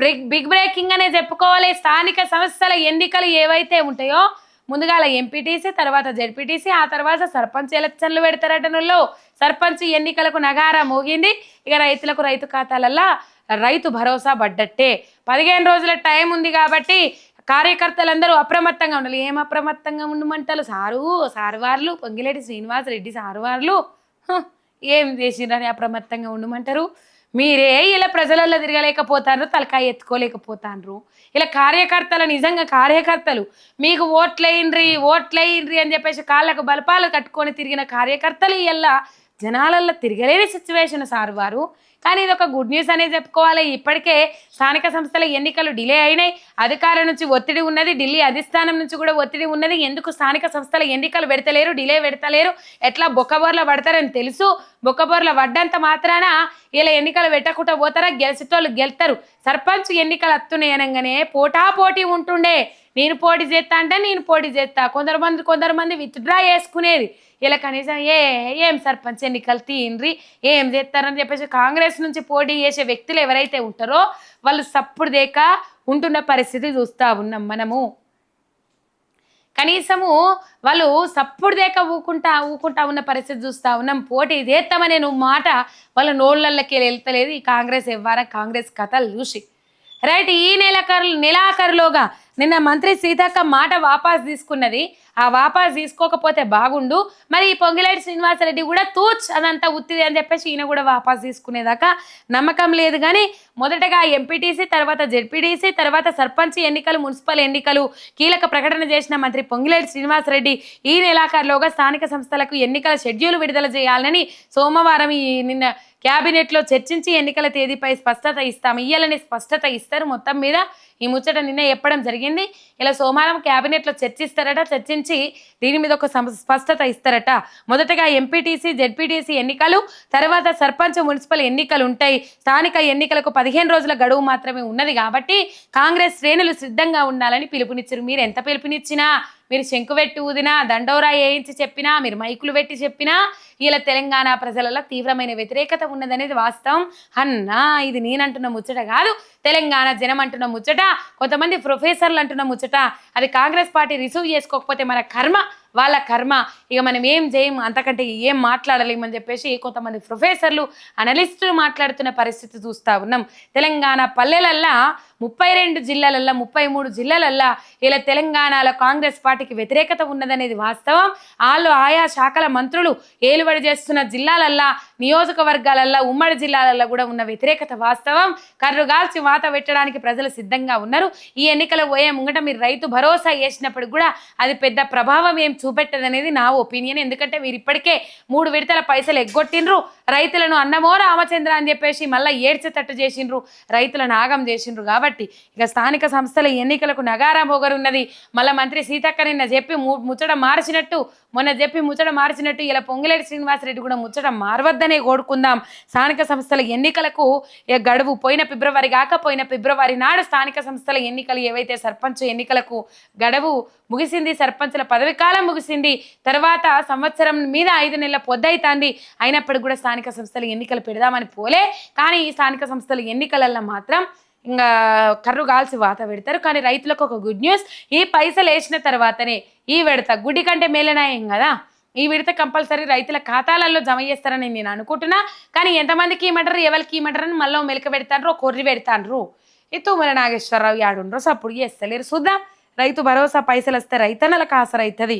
Break big breaking అనే చెప్పుకోవాలి. స్థానిక సంస్థల ఎన్నికలు ఏవైతే ఉంటాయో ముందుగాల ఎంపీటీసీ తర్వాత జడ్పీటీసీ ఆ తర్వాత సర్పంచ్ ఎలక్షన్లు పెడతారటనుల్లో సర్పంచ్ ఎన్నికలకు నగారా మోగింది. ఇక రైతులకు రైతు ఖాతాలల్లా రైతు భరోసా పడ్డట్టే. పదిహేను రోజుల టైం ఉంది కాబట్టి కార్యకర్తలందరూ అప్రమత్తంగా ఉండాలి. ఏం అప్రమత్తంగా ఉండమంటారు? సారు సారువార్లు పొంగిలేటి శ్రీనివాస్ రెడ్డి సారువార్లు. ఏం చేసిండ్రని అప్రమత్తంగా ఉండమంటారు? మీరే ఇలా ప్రజలలో తిరగలేకపోతారు తలకాయ ఎత్తుకోలేకపోతాండ్రు ఇలా కార్యకర్తలు నిజంగా కార్యకర్తలు మీకు ఓట్లేయండ్రి ఓట్లేయండ్రి అని చెప్పేసి కాళ్ళకు బలపాలు కట్టుకొని తిరిగిన కార్యకర్తలు ఇలా జనాలల్లో తిరగలేని సిచ్యువేషన్ సార్ వారు. కానీ ఇది ఒక గుడ్ న్యూస్ అనేది చెప్పుకోవాలి. ఇప్పటికే స్థానిక సంస్థల ఎన్నికలు డిలే అయినాయి. అధికారుల నుంచి ఒత్తిడి ఉన్నది. ఢిల్లీ అధిష్టానం నుంచి కూడా ఒత్తిడి ఉన్నది. ఎందుకు స్థానిక సంస్థల ఎన్నికలు పెడతలేరు డిలే పెడతలేరు? ఎట్లా బొక్కబోర్ల పడతారని తెలుసు. బొక్కబోర్ల పడ్డంత మాత్రాన ఇలా ఎన్నికలు పెట్టకుండా పోతారా? గెలిచేటోళ్ళు గెలుతారు. సర్పంచ్ ఎన్నికలు వస్తున్నాయి అనగానే పోటా పోటీ ఉంటుండే. నేను పోటీ చేస్తా అంటే నేను పోటీ చేస్తా. కొందరు మంది కొందరు మంది విత్డ్రా చేసుకునేది. ఇలా కనీసం ఏ ఏం సర్పంచ్ ఎన్నికలు తీయండ్రి ఏం చేస్తారని చెప్పేసి కాంగ్రెస్ నుంచి పోటీ చేసే వ్యక్తులు ఎవరైతే ఉంటారో వాళ్ళు సప్పుడు దేక ఉంటున్న పరిస్థితి చూస్తా ఉన్నాం మనము. కనీసము వాళ్ళు సప్పుడు దేక ఊకుంటా ఊకుంటా ఉన్న పరిస్థితి చూస్తా ఉన్నాం. పోటీ చేస్తామనే నువ్వు మాట వాళ్ళ నోళ్ళల్లోకి వెళ్తలేదు ఈ కాంగ్రెస్ ఎవ్వరా కాంగ్రెస్ కథలు చూసి. రైట్ ఈ నెలకరు నెలాఖరులోగా నిన్న మంత్రి సీతక్క మాట వాపాస్ తీసుకున్నది. ఆ వాపాస్ తీసుకోకపోతే బాగుండు. మరి ఈ పొంగిలేటి శ్రీనివాసరెడ్డి కూడా తూచ్ అదంతా ఉత్తిది అని చెప్పేసి ఈయన కూడా వాపాస్ తీసుకునేదాకా నమ్మకం లేదు. కానీ మొదటగా ఎంపీటీసీ తర్వాత జెడ్పీటీసీ తర్వాత సర్పంచ్ ఎన్నికలు మున్సిపల్ ఎన్నికలు కీలక ప్రకటన చేసిన మంత్రి పొంగిలేటి శ్రీనివాసరెడ్డి ఈ నెలాఖరులోగా స్థానిక సంస్థలకు ఎన్నికల షెడ్యూల్ విడుదల చేయాలని సోమవారం ఈ నిన్న క్యాబినెట్లో చర్చించి ఎన్నికల తేదీపై స్పష్టత ఇస్తాము. ఇయ్యాలని స్పష్టత ఇస్తారు. మొత్తం మీద ఈ ముచ్చట నిన్న చెప్పడం జరిగింది. ఇలా సోమవారం క్యాబినెట్లో చర్చిస్తారట. చర్చించి దీని మీద ఒక సం- స్పష్టత ఇస్తారట. మొదటగా ఎంపీటీసీ జెడ్పీటీసీ ఎన్నికలు తర్వాత సర్పంచ్ మున్సిపల్ ఎన్నికలు ఉంటాయి. స్థానిక ఎన్నికలకు పదిహేను రోజుల గడువు మాత్రమే ఉన్నది కాబట్టి కాంగ్రెస్ శ్రేణులు సిద్ధంగా ఉండాలని పిలుపునిచ్చారు. మీరు ఎంత పిలుపునిచ్చినా మీరు శంకు పెట్టి ఊదినా దండోరా వేయించి చెప్పినా మీరు మైకులు పెట్టి చెప్పినా ఇలా తెలంగాణ ప్రజలలో తీవ్రమైన వ్యతిరేకత ఉన్నదనేది వాస్తవం. అన్నా ఇది నేనంటున్న ముచ్చట కాదు. తెలంగాణ జనం అంటున్న ముచ్చట కొంతమంది ప్రొఫెసర్లు అంటున్న ముచ్చట. అది కాంగ్రెస్ పార్టీ రిసీవ్ చేసుకోకపోతే మన కర్మ వాళ్ళ కర్మ. ఇక మనం ఏం చేయం అంతకంటే ఏం మాట్లాడలేమని చెప్పేసి కొంతమంది ప్రొఫెసర్లు అనలిస్టులు మాట్లాడుతున్న పరిస్థితి చూస్తా ఉన్నాం. తెలంగాణ పల్లెలల్లా ముప్పై రెండు జిల్లాలల్లా ముప్పై మూడు జిల్లాలల్లా ఇలా తెలంగాణలో కాంగ్రెస్ పార్టీకి వ్యతిరేకత ఉన్నదనేది వాస్తవం. వాళ్ళు ఆయా శాఖల మంత్రులు ఏలుబడి చేస్తున్న జిల్లాలల్లా నియోజకవర్గాలల్లా ఉమ్మడి జిల్లాలల్లో కూడా ఉన్న వ్యతిరేకత వాస్తవం. కర్రుగాల్చి వాత పెట్టడానికి ప్రజలు సిద్ధంగా ఉన్నారు. ఈ ఎన్నికల పోయే ముంగట మీరు రైతు భరోసా వేసినప్పుడు కూడా అది పెద్ద ప్రభావం ఏం చూపెట్టదనేది నా ఒపీనియన్. ఎందుకంటే మీరు ఇప్పటికే మూడు విడతల పైసలు ఎగ్గొట్టిండ్రు. రైతులను అన్నమో రామచంద్ర అని చెప్పేసి మళ్ళీ ఏడ్చేటట్టు చేసిండ్రు. రైతులను ఆగం చేసిండ్రు కాబట్టి ఇక స్థానిక సంస్థల ఎన్నికలకు నగారా మొగరున్నది మళ్ళీ మంత్రి సీతక్క నిన్న చెప్పి ముచ్చట మార్చినట్టు మొన్న చెప్పి ముచ్చట మార్చినట్టు ఇలా పొంగిలేటి శ్రీనివాసరెడ్డి కూడా ముచ్చట మారవద్దనే కోరుకుందాం. స్థానిక సంస్థల ఎన్నికలకు ఇక గడువు పోయిన ఫిబ్రవరి కాక పోయిన ఫిబ్రవరి నాడు స్థానిక సంస్థల ఎన్నికలు ఏవైతే సర్పంచ్ ఎన్నికలకు గడువు ముగిసింది సర్పంచ్ల పదవి కాలం ముగిసింది తర్వాత సంవత్సరం మీద ఐదు నెలల పొద్దైతాంది అయినప్పటికీ కూడా స్థానిక సంస్థల ఎన్నికలు పెడదామని పోలే. కానీ ఈ స్థానిక సంస్థల ఎన్నికలల్లో మాత్రం ఇంకా కర్రు కాల్సి వాత పెడతారు. కానీ రైతులకు ఒక గుడ్ న్యూస్ ఈ పైసలు వేసిన తర్వాతనే ఈ విడత గుడి కంటే మేలనాయం కదా. ఈ విడత కంపల్సరీ రైతుల ఖాతాలలో జమ చేస్తారని నేను అనుకుంటున్నా. కానీ ఎంతమందికి ఇమ్మంటారు ఎవరికి ఇమ్మంటారు అని మళ్ళీ మెలక పెడతాండ్రు కొర్రి పెడతాన్రు ఈ తుమ్మల నాగేశ్వరరావు యాడుండ్రో సప్పుడు చేస్తలేరు. చూద్దాం. రైతు భరోసా పైసలు వస్తే రైతన్నలకు ఆసరైతుంది